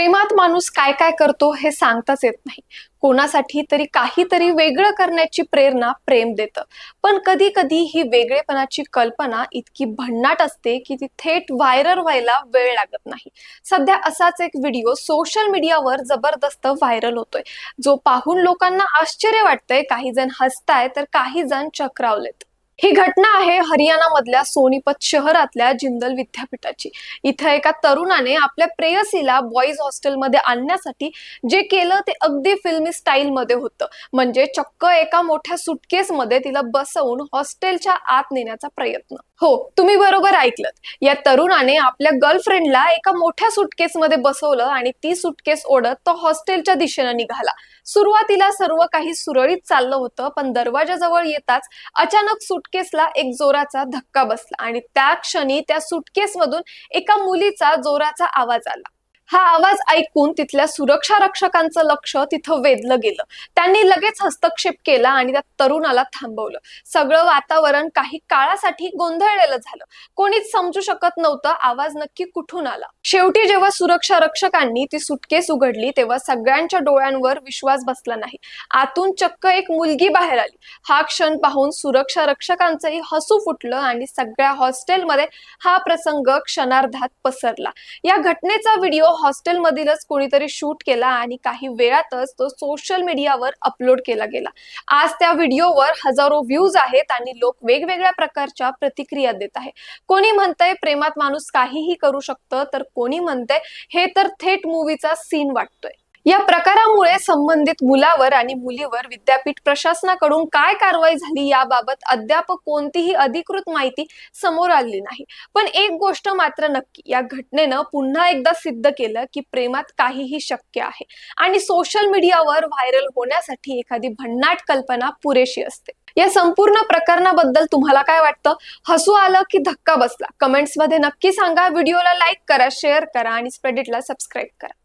प्रेमात माणूस काय काय करतो हे सांगताच येत नाही. कोणासाठी तरी काहीतरी वेगळं करण्याची प्रेरणा प्रेम देतं. पण कधी कधी ही वेगळेपणाची कल्पना इतकी भन्नाट असते की ती थेट व्हायरल व्हायला वेळ लागत नाही. सध्या असाच एक व्हिडिओ सोशल मीडियावर जबरदस्त व्हायरल होतोय. जो पाहून लोकांना आश्चर्य वाटतंय. काही जण हसताय तर काही जण चक्रावलेत. ही घटना आहे हरियाणा मधल्या सोनीपत शहरातल्या जिंदल विद्यापीठाची. इथं एका तरुणाने आपल्या प्रेयसीला बॉईज हॉस्टेलमध्ये आणण्यासाठी जे केलं ते अगदी फिल्मी स्टाईल मध्ये होतं. म्हणजे चक्क एका मोठ्या सुटकेस मध्ये तिला बसवून हॉस्टेलच्या आत नेण्याचा प्रयत्न. हो तुम्ही बरोबर ऐकलं या तरुणाने आपल्या गर्लफ्रेंडला एका मोठ्या सुटकेस मध्ये बसवलं आणि ती सुटकेस ओढत तो हॉस्टेलच्या दिशेने निघाला. सुरुवातीला सर्व काही सुरळीत चाललं होतं पण दरवाजाजवळ येताच अचानक सुटकेसला एक जोराचा धक्का बसला आणि त्या क्षणी त्या सुटकेस मधून एका मुलीचा जोराचा आवाज आला. हा आवाज ऐकून तिथल्या सुरक्षा रक्षकांचं लक्ष तिथं वेधलं गेलं. त्यांनी लगेच हस्तक्षेप केला आणि त्या तरुणाला थांबवलं. सगळं वातावरण काही काळासाठी गोंधळलेलं झालं. कोणीच समजू शकत नव्हतं आवाज नक्की कुठून आला. शेवटी जेव्हा सुरक्षा रक्षकांनी ती सुटकेस उघडली तेव्हा सगळ्यांच्या डोळ्यांवर विश्वास बसला नाही. आतून चक्क एक मुलगी बाहेर आली. हा क्षण पाहून सुरक्षा रक्षकांचंही हसू फुटलं आणि सगळ्या हॉस्टेलमध्ये हा प्रसंग क्षणार्धात पसरला. या घटनेचा व्हिडिओ हॉस्टेलमधीलच कोणीतरी शूट केला आणि काही वेळातच तो सोशल मीडियावर अपलोड केला गेला. आज त्या व्हिडिओवर हजारो व्ह्यूज आहेत आणि लोक वेगवेगळ्या प्रकारच्या प्रतिक्रिया देत आहे कोणी म्हणतंय प्रेमात माणूस काहीही करू शकतं तर कोणी म्हणतंय हे तर थेट मूवीचा सीन वाटतोय. या प्रकारामुळे संबंधित मुलावर आणि मुलीवर विद्यापीठ प्रशासनाकडून काय कारवाई झाली याबाबत अद्याप कोणतीही अधिकृत माहिती समोर आली नाही. पण एक गोष्ट मात्र नक्की या घटनेनं पुन्हा एकदा सिद्ध केलं की प्रेमात काहीही शक्य आहे आणि सोशल मीडियावर व्हायरल होण्यासाठी एखादी भन्नाट कल्पना पुरेशी असते. या संपूर्ण प्रकरणाबद्दल तुम्हाला काय वाटतं? हसू आलं की धक्का बसला? कमेंट्समध्ये नक्की सांगा. व्हिडिओला लाईक करा शेअर करा आणि स्प्रेडिटला सबस्क्राईब करा.